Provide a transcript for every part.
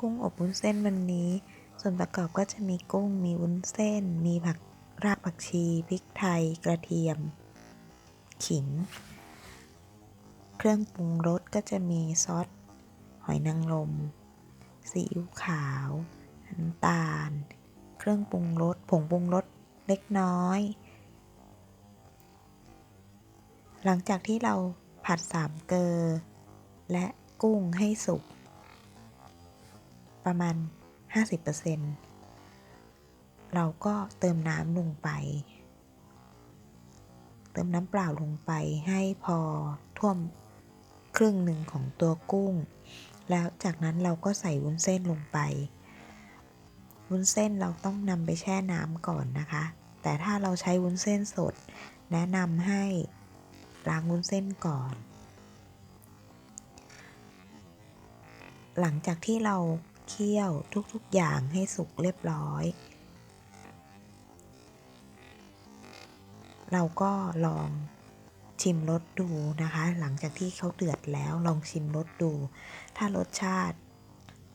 กุ้งอบวุ้นเส้นวันนี้ ส่วนประกอบก็จะมีกุ้ง มีวุ้นเส้น มีผักรากผักชี พริกไทย กระเทียม ขิง เครื่องปรุงรสก็จะมีซอส หอยนางรม ซีอิ๊วขาว น้ำตาล เครื่องปรุงรส ผงปรุงรสเล็กน้อย หลังจากที่เราผัดสามเกลอและกุ้งให้สุก ประมาณ 50%เราก็เติมน้ำลงไป เติมน้ำเปล่าลงไปให้พอท่วมครึ่งหนึ่งของตัวกุ้ง แล้วจากนั้นเราก็ใส่วุ้นเส้นลงไป วุ้นเส้นเราต้องนำไปแช่น้ำก่อนนะคะ แต่ถ้าเราใช้วุ้นเส้นสด แนะนำให้ล้างวุ้นเส้นก่อน หลังจากที่เรา เคี่ยวทุกๆอย่างให้สุกเรียบร้อย เราก็ลองชิมรสดูนะคะ หลังจากที่เขาเดือดแล้วลองชิมรสดู ถ้ารสชาติ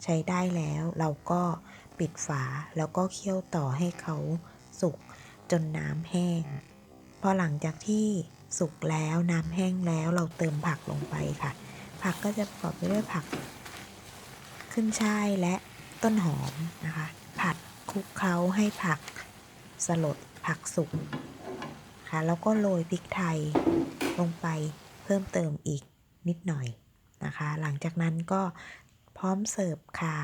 ใช้ได้แล้วเราก็ปิดฝาแล้วก็เคี่ยวต่อให้เขาสุกจนน้ำแห้ง พอหลังจากที่สุกแล้วน้ำแห้งแล้วเราเติมผักลงไปค่ะ ผักก็จะประกอบไปด้วยผัก ขึ้นช่ายและต้นหอมนะคะ ผัดคลุกเคล้าให้ผักสลดผักสุกค่ะแล้วก็โรยพริกไทยลงไปเพิ่มเติมอีกนิดหน่อยนะคะ หลังจากนั้นก็พร้อมเสิร์ฟค่ะ